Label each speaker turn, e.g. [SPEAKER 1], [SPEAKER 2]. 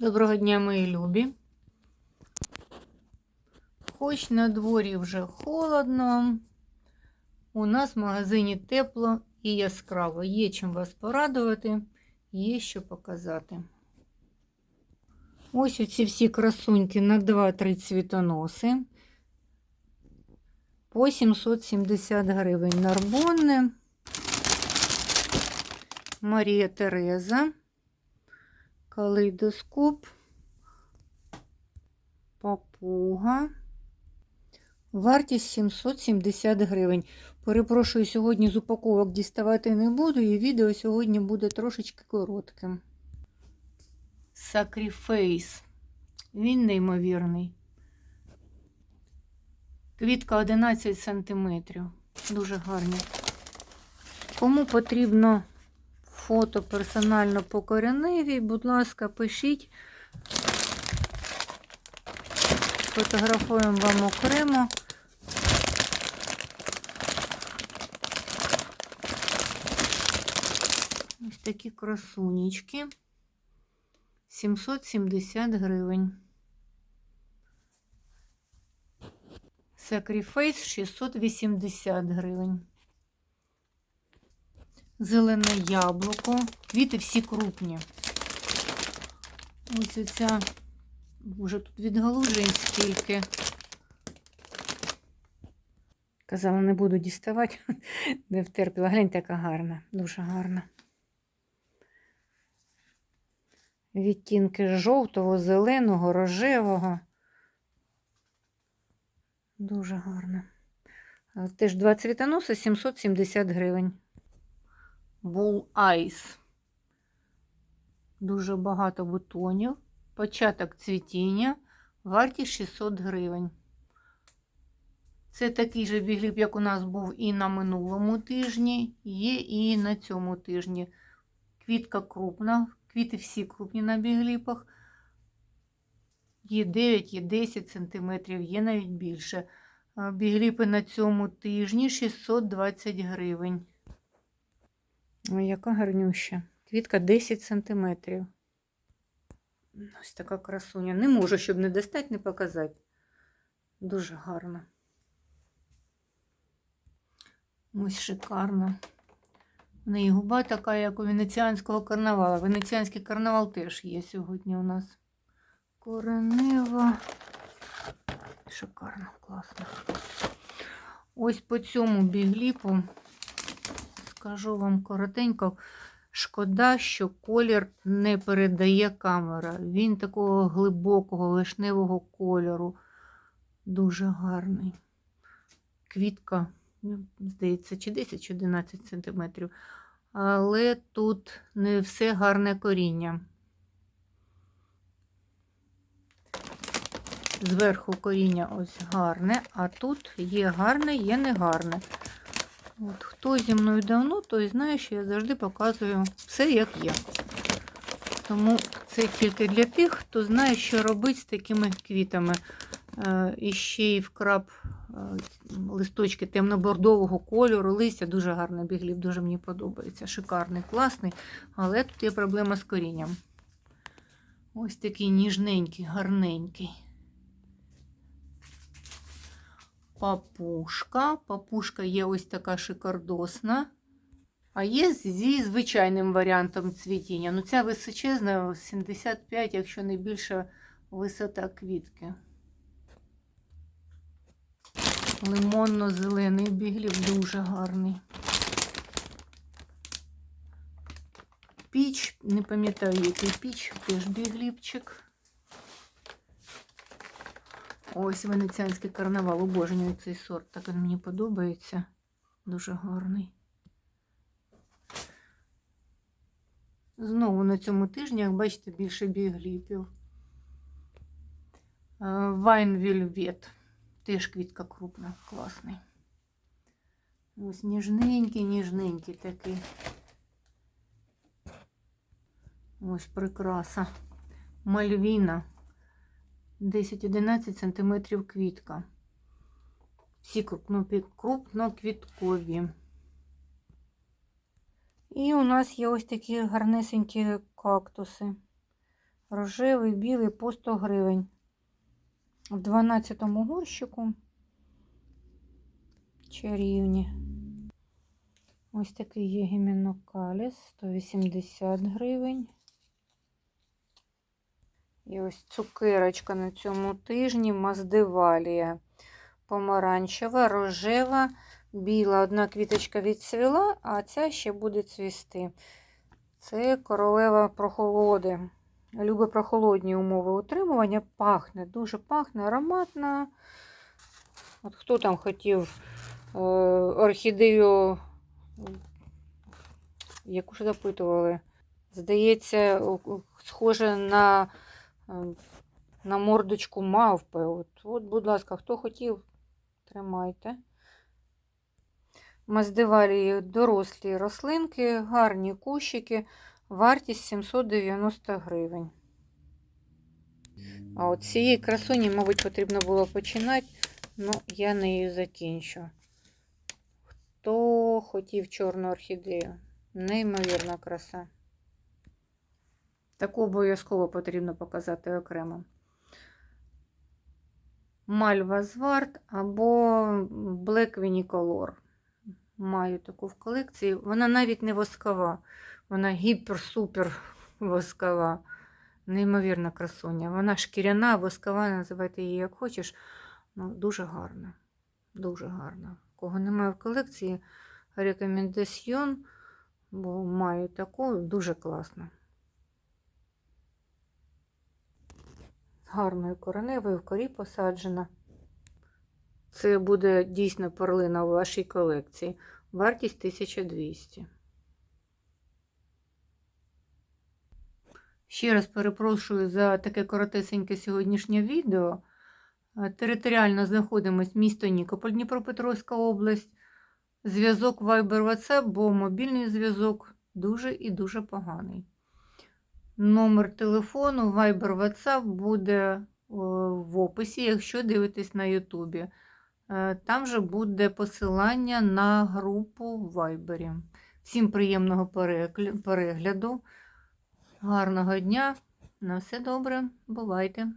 [SPEAKER 1] Доброго дня, мої любі. Хоч на дворі вже холодно, у нас в магазині тепло і яскраво. Є чим вас порадувати, є що показати. Ось оці всі красуньки на 2-3 цвітоноси. По 770 гривень Нарбонне, Марія Тереза. Калейдоскоп, папуга. Вартість 770 гривень. Перепрошую, сьогодні з упаковок діставати не буду, і відео сьогодні буде трошечки коротким. Сакріфейс. Він неймовірний. Квітка 11 см. Дуже гарний. Кому потрібно фото персонально по кореневій, будь ласка, пишіть. Фотографуємо вам окремо. Ось такі красунечки. 770 гривень. Sacrifice 680 гривень. Зелене яблуко. Квіти всі крупні. Ось оця, вже тут відгалужень стільки. Казала, не буду діставати, не втерпіла. Гляньте, яка гарна, дуже гарна. Відтінки жовтого, зеленого, рожевого. Дуже гарно. Теж два цвітоноси 770 гривень. Bull Ice. Дуже багато бутонів. Початок цвітіння. Вартість 600 гривень. Це такий же бігліб, як у нас був і на минулому тижні, є і на цьому тижні. Квітка крупна, квіти всі крупні на бігліпах. Є 9, є 10 см, є навіть більше. Бігліпи на цьому тижні 620 гривень. Ой, яка гарнюща. Квітка 10 сантиметрів. Ось така красуня. Не можу, щоб не достати, не показати. Дуже гарно. Ось шикарно. В неї губа така, як у венеціанського карнавала. Венеціанський карнавал теж є сьогодні у нас. Коренева. Шикарно, класно. Ось по цьому бігліпу скажу вам коротенько. Шкода, що колір не передає камера. Він такого глибокого вишневого кольору. Дуже гарний. Квітка, ну, здається, чи 10, чи 11 см. Але тут не все гарне коріння. Зверху коріння ось гарне, а тут є гарне, є негарне. От, Хто зі мною давно, той знає, що я завжди показую все, як є. Тому це тільки для тих, хто знає, що робити з такими квітами. Е, І ще й вкраб е, листочки темно-бордового кольору. Листя дуже гарне біглів, дуже мені подобається. Шикарний, класний, але тут є проблема з корінням. Ось такий ніжненький, гарненький. Папушка. Папушка є ось така шикардосна. А є зі звичайним варіантом цвітіння. Ну, ця височезна 75, якщо не більша висота квітки. Лимонно-зелений біглів дуже гарний. Піч, не пам'ятаю, який піч, теж бігліпчик. Ось венеціанський карнавал. Обожнюю цей сорт. Так він мені подобається. Дуже гарний. Знову на цьому тижні, як бачите, більше бігліпів. Вайн Вільвет. Теж квітка крупна, класний. Ось ніжненький, ніжненький такий. Ось прикраса. Мальвіна. 10-11 см квітка. Всі крупноквіткові. І у нас є ось такі гарнесенькі кактуси. Рожевий, білий по 100 гривень. В 12 горщику. Чарівні. Ось такий є гімінокаліс, 180 гривень. І ось цукерочка на цьому тижні Маздевалія. Помаранчева, рожева, біла. Одна квіточка відцвіла, а ця ще буде цвісти. Це королева прохолоди. Любить прохолодні умови утримування. Пахне, дуже пахне, ароматна. От хто там хотів е, орхідею, яку ж запитували? Здається, схоже на, на мордочку мавпи. От, от, будь ласка, хто хотів, тримайте. Маздивалії дорослі рослинки, гарні кущики, вартість 790 гривень. А от цієї красуні, мабуть, потрібно було починати, ну, я нею закінчу. Хто хотів чорну орхідею? Неймовірна краса. Таку обов'язково потрібно показати окремо. Мальва Зварт або Black Vinicolor. Маю таку в колекції. Вона навіть не воскова, вона гіпер-супер воскова. Неймовірна красуня. Вона шкіряна, воскова, називайте її як хочеш. Ну, дуже гарна. Дуже гарна. Кого немає в колекції, рекомендаціон, бо маю таку, дуже класно. Гарною кореневою в корі посаджена. Це буде дійсно перлина у вашій колекції. Вартість 1200. Ще раз перепрошую за таке коротесеньке сьогоднішнє відео. Е, Територіально знаходимось місто Нікополь, Дніпропетровська область. Зв'язок Viber WhatsApp, бо мобільний зв'язок дуже і дуже поганий. Номер телефону Viber WhatsApp буде е, в описі, якщо дивитесь на Ютубі. Е, Там же буде посилання на групу в Viber. Всім приємного перегляду, гарного дня. На все добре, бувайте!